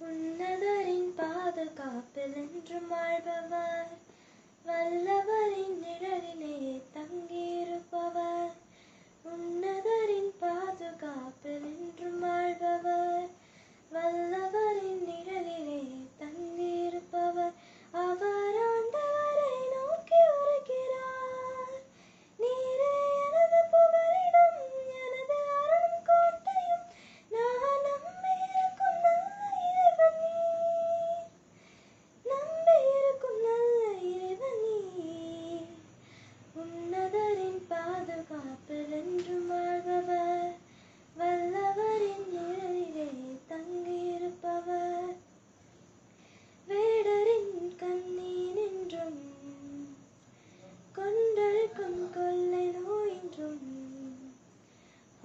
உன்னதரின் பாதுகாப்பில் என்றும் வாழ்பவர். வல்லவரின் நிழலிலே தங்கியிருப்பவர். உன்னதரின் பாதுகாப்பில் என்றும் வாழ்பவர் வல்லவரின் நிழலிலே தங்கியிருப்பவர் அவர் ஆண்டவரை நோக்கி வருகிறார் நீரே எனது புகலிடம் எனது அருளும் கோட்டையும் நான் நம்பியிருக்கும் நல்ல இறைவன் நீர் நம்பியிருக்கும் நல்ல இறைவன் நீர் உன்னதரின் பாதுகாப்பில் என்றும் வாழ்பவர் வல்லவரின் நிழலிலே தங்கியிருப்பவர் வேடரின் கண்ணீனின்றும் கொன்றழிக்கும் கொள்ளை நோயின்றும்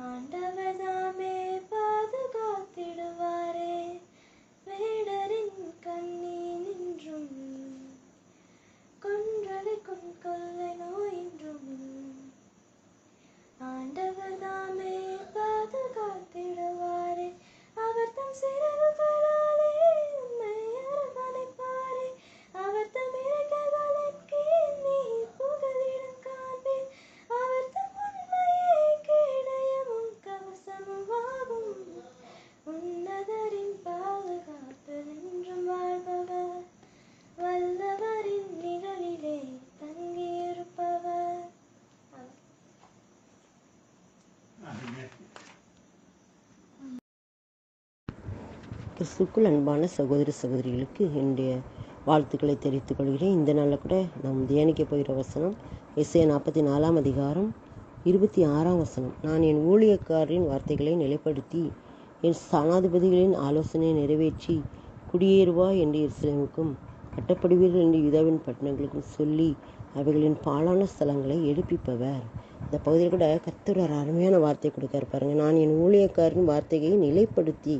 ஆண்டவர் தாமே பாதுகாத்திடுவாரே வேடரின் கண்ணீனின்றும் கொன்றழிக்கும் கொள்ளை நோயின்றும் ஆண்டவர் தாமே பாதுகாத்திடுவாரே அவர் தம் சிறகுகளாலே உம்மை அரவணைப்பாரே அவர் தம் இறக்கைகளின் கீழ் நீ புகலிடம் காண்பீர் அவர் தம் உண்மையை கேடயமும் கவசமும் ஆகும் உன்னதரின் பாதுகாப்பில் என்றும் வாழ்பவர் வல்லவரின் நிழலிலே தங்கியிருப்பவர் கிறிஸ்துக்குள் அன்பான சகோதர சகோதரிகளுக்கு என்னுடைய வாழ்த்துக்களை தெரிவித்துக் கொள்கிறேன். இந்த நாளில் கூட நாம் தியானிக்க போகிற வசனம் எஸ்ஏ நாற்பத்தி நாலாம் அதிகாரம் இருபத்தி ஆறாம் வசனம். நான் என் ஊழியக்காரரின் வார்த்தைகளை நிலைப்படுத்தி என் ஸ்தானாதிபதிகளின் ஆலோசனையை நிறைவேற்றி குடியேறுவா என்று இஸ்லேமுக்கும் கட்டப்படுவீர்கள் என்று யுதாவின் பட்டணங்களுக்கும் சொல்லி அவைகளின் பாழான ஸ்தலங்களை எழுப்பிப்பவர். இந்த பகுதியில் கூட கர்த்தர் ஒரு அருமையான வார்த்தை கொடுக்காரு பாருங்கள் நான் என் ஊழியக்காரின் வார்த்தையை நிலைப்படுத்தி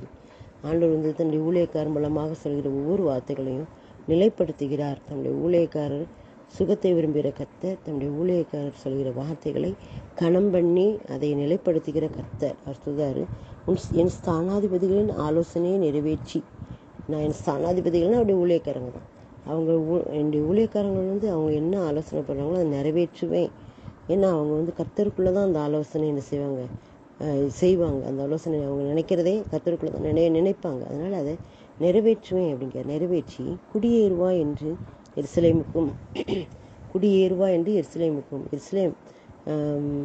ஆண்டவர் வந்து தன்னுடைய ஊழியக்காரர் மூலமாக சொல்கிற ஒவ்வொரு வார்த்தைகளையும் நிலைப்படுத்துகிறார். தன்னுடைய ஊழியக்காரர் சுகத்தை விரும்புகிற கர்த்தர் தன்னுடைய ஊழியக்காரர் சொல்கிற வார்த்தைகளை கணம் பண்ணி அதை நிலைப்படுத்துகிற கர்த்தர். அவர் உன் என் ஸ்தானாதிபதிகளின் ஆலோசனையை நிறைவேற்றி. நான் என் ஸ்தானாதிபதிகள்னா அவருடைய ஊழியக்காரங்க தான். அவங்க ஊ- என்னுடைய ஊழியக்காரங்கள் வந்து அவங்க என்ன ஆலோசனை பண்ணுறாங்களோ அதை நிறைவேற்றுவேன். ஏன்னா அவங்க வந்து கர்த்தருக்குள்ளே தான் அந்த ஆலோசனை என்ன செய்வாங்க? செய்வாங்க. அந்த ஆலோசனை அவங்க நினைக்கிறதே கத்தருக்குள்ள தான் நினை நினைப்பாங்க. அதனால் அதை நிறைவேற்றுவேன் அப்படிங்கிற நிறைவேற்றி குடியேறுவா என்று எருசலேமுக்கும் குடியேறுவா என்று எருசலேமுக்கும் எருசலேம்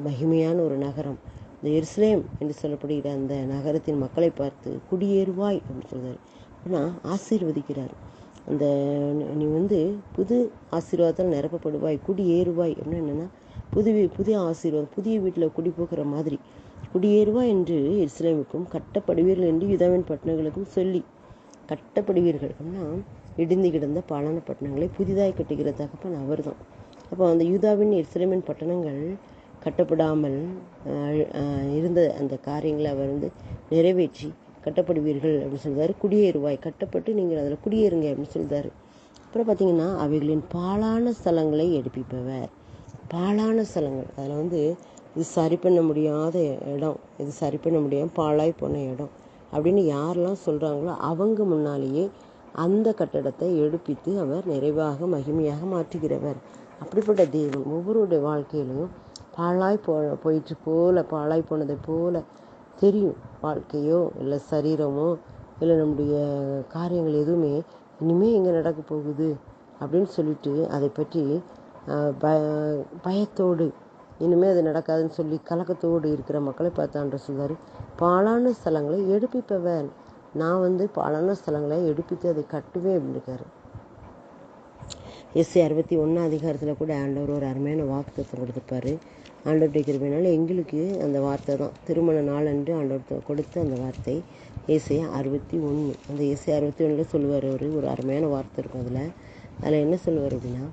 மகிமையான ஒரு நகரம். இந்த எருசலேம் என்று சொல்லப்படுகிற அந்த நகரத்தின் மக்களை பார்த்து குடியேறுவாய் அப்படின்னு சொல்கிறார் ஆனால் ஆசீர்வதிக்கிறார். அந்த நீ- வந்து புது ஆசீர்வாதத்தால் நிரப்பப்படுவாய் குடியேறுவாய் அப்படின்னா என்னென்னா புது புதிய ஆசீர்வாதம் புதிய வீட்டில் குடி போகிற மாதிரி. குடியேறுவாய் என்று எருசலேமுக்கும் கட்டப்படுவீர்கள் என்று யுதாவின் பட்டணங்களுக்கும் சொல்லி கட்டப்படுவீர்கள் அப்படின்னா இடிந்து கிடந்த பாலான பட்டணங்களை புதிதாக கட்டுகிற தகப்பன் அவர்தான். அப்போ அந்த யூதாவின் எருசலேமின் பட்டணங்கள் கட்டப்படாமல் இருந்த அந்த காரியங்களை அவர் வந்து நிறைவேற்றி கட்டப்படுவீர்கள் அப்படின்னு சொல்றாரு. குடியேறுவாய் கட்டப்பட்டு நீங்கள் அதில் குடியேறுங்க அப்படின்னு சொல்றாரு. அப்புறம் பார்த்தீங்கன்னா அவைகளின் பாலான ஸ்தலங்களை எடுப்பிப்பவர். பாலான ஸ்தலங்கள். அதில் வந்து இது சரி பண்ண முடியாத இடம். இது சரி பண்ண முடியாமல் பாழாய் போன இடம். அப்படின்னு யாரெல்லாம் சொல்கிறாங்களோ அவங்க முன்னாலேயே அந்த கட்டடத்தை எடுப்பித்து அவர் நிறைவாக மகிமையாக மாற்றுகிறவர். அப்படிப்பட்ட தெய்வம் ஒவ்வொருடைய வாழ்க்கையிலும் பாழாய் போ போயிட்டு போல பாழாய் போனதை போல தெரியும். வாழ்க்கையோ இல்லை சரீரமோ இல்லை நம்முடைய காரியங்கள் எதுவுமே இனிமேல் எங்கே நடக்க போகுது அப்படின்னு சொல்லிட்டு அதை பற்றி ப பயத்தோடு இனிமேல் அது நடக்காதுன்னு சொல்லி கலக்கத்தோடு இருக்கிற மக்களை பார்த்தான்ற சொல்வார் பாழான ஸ்தலங்களை எடுப்பிப்பவன். நான் வந்து பாழான ஸ்தலங்களை எடுப்பித்து அதை கட்டுவேன் அப்படின்னு இருக்காரு. எஸ்சி அறுபத்தி ஒன்றாம் அதிகாரத்தில் கூட ஆண்டவர் ஒரு அருமையான வாக்குத்தத்தம் கொடுத்துருப்பாரு. ஆண்டவருடைய கிருபையினால எங்களுக்கு அந்த வார்த்தை தான். திருமண நாளன்று ஆண்டவர் கொடுத்த அந்த வார்த்தை. ஏசையா அறுபத்தி ஒன்று அந்த ஏசையா அறுபத்தி ஒன்றில் சொல்லுவார் அவர். ஒரு அருமையான வார்த்தை இருக்கும் அதில். அதில் என்ன சொல்லுவார் அப்படின்னா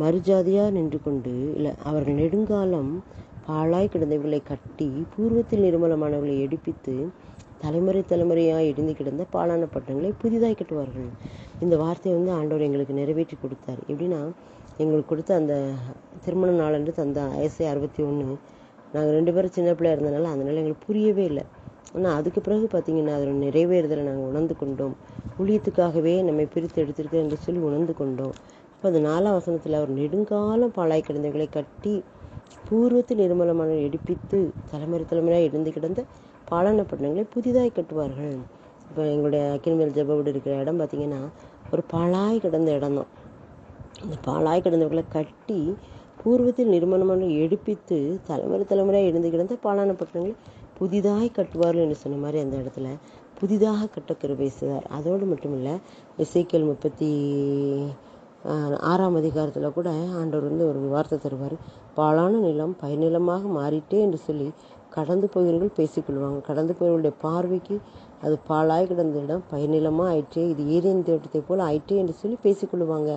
மறுஜாதியாக நின்று கொண்டு இல்லை அவர்கள் நெடுங்காலம் பாழாய் கிடந்தவர்களை கட்டி பூர்வத்தில் நிர்மலமானவர்களை எடுப்பித்து தலைமுறை தலைமுறையாக இடிந்து கிடந்த பாலான பட்டங்களை புதிதாய் கட்டுவார்கள். இந்த வார்த்தையை வந்து ஆண்டவர் எங்களுக்கு நிறைவேற்றி கொடுத்தார். எப்படின்னா எங்களுக்கு கொடுத்த அந்த திருமண நாளன்று தந்த ஐஎஸ்ஐ அறுபத்தி ஒன்று நாங்கள் ரெண்டு பேரும் சின்ன பிள்ளையாக இருந்தனால அதனால் எங்களுக்கு புரியவே இல்லை. ஆனால் அதுக்கு பிறகு பார்த்தீங்கன்னா அதில் நிறைவேறுதலை நாங்கள் உணர்ந்து கொண்டோம். ஊழியத்துக்காகவே நம்மை பிரித்து எடுத்திருக்கிறோம் என்று சொல்லி உணர்ந்து கொண்டோம். இப்போ அந்த நாலாம் வசனத்தில் அவர் நெடுங்காலம் பாழாய் கிடந்தவர்களை கட்டி பூர்வத்தில் நிர்மலமான எடுப்பித்து தலைமுறை தலைமுறையாக இருந்து கிடந்த பாலான பட்டணங்களை புதிதாய் கட்டுவார்கள். இப்போ எங்களுடைய அக்கினிமேல் ஜெப வீடு இருக்கிற இடம் பார்த்தீங்கன்னா ஒரு பாழாய் கிடந்த இடம் தான். அந்த பாழாய் கிடந்தவர்களை கட்டி பூர்வத்தில் நிர்மணமான எடுப்பித்து தலைமுறை தலைமுறையாக இருந்து கிடந்த பாலான பட்டணங்களை புதிதாய் கட்டுவார்கள் என்று சொன்ன மாதிரி அந்த இடத்துல புதிதாக கட்ட கிருபை செய்தார். அதோடு மட்டும் இல்லை இசைக்கல் முப்பத்தி ஆறாம் அதிகாரத்தில் கூட ஆண்டவர் வந்து ஒரு வார்த்தை தருவார். பாழான நிலம் பயனிலமாக மாறிட்டே என்று சொல்லி கடந்து போகிறவர்கள் பேசிக்கொள்வாங்க கடந்து போகிறவர்களுடைய பார்வைக்கு அது பாழாய் கிடந்த இடம் பயனிலமாக ஆயிற்றே இது ஏரியன் தோட்டத்தை போல் ஆயிட்டே என்று சொல்லி பேசிக்கொள்வாங்க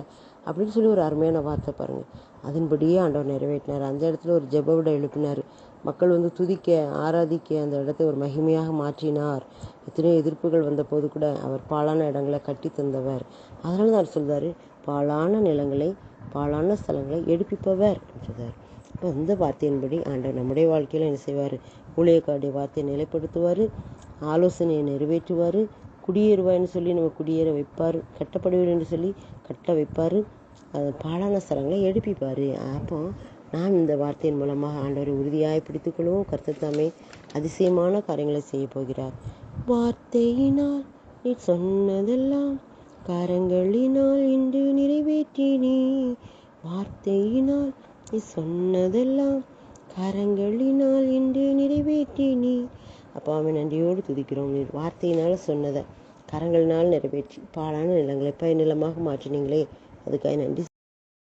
அப்படின்னு சொல்லி ஒரு அருமையான வார்த்தை பாருங்கள் அதன்படியே ஆண்டவர் நிறைவேற்றினார். அந்த இடத்துல ஒரு ஜெப விட எழுப்பினார். மக்கள் வந்து துதிக்க ஆராதிக்க அந்த இடத்தை ஒரு மகிமையாக மாற்றினார். எத்தனையோ எதிர்ப்புகள் வந்தபோது கூட அவர் பாலான இடங்களை கட்டி தந்தவர். அதனால தான் அவர் சொல்கிறார் பாழான நிலங்களை பாழான ஸ்தலங்களை எடுப்பிப்பவர் என்றார் இப்போ இந்த வார்த்தையின்படி ஆண்டவர் நம்முடைய வாழ்க்கையில் என்ன செய்வார்? ஊழியக்காருடைய வார்த்தையை நிலைப்படுத்துவார் ஆலோசனையை நிறைவேற்றுவார் குடியேறுவான்னு சொல்லி நம்ம குடியேற வைப்பார் கட்டப்படுவார் என்று சொல்லி கட்ட வைப்பார் அது பாழான ஸ்தலங்களை எடுப்பிப்பார். அப்போ நாம் இந்த வார்த்தையின் மூலமாக ஆண்டவரை உறுதியாய் பிடித்துக்கொள்வோம் கருத்து தாமே அதிசயமான காரியங்களை செய்ய போகிறார். வார்த்தையினால் நீ சொன்னதெல்லாம் கரங்களினால் இன்று நிறைவேற்றினி வார்த்தையினால் நீ சொன்னதெல்லாம் கரங்களினால் இன்று நிறைவேற்றினி அப்பாவை நன்றியோடு துதிக்கிறோம் நீர். வார்த்தையினால் சொன்னதை கரங்களினால் நிறைவேற்றி பாழான நிலங்களை பயனிலமாக மாற்றினீங்களே. அதுக்காக நன்றி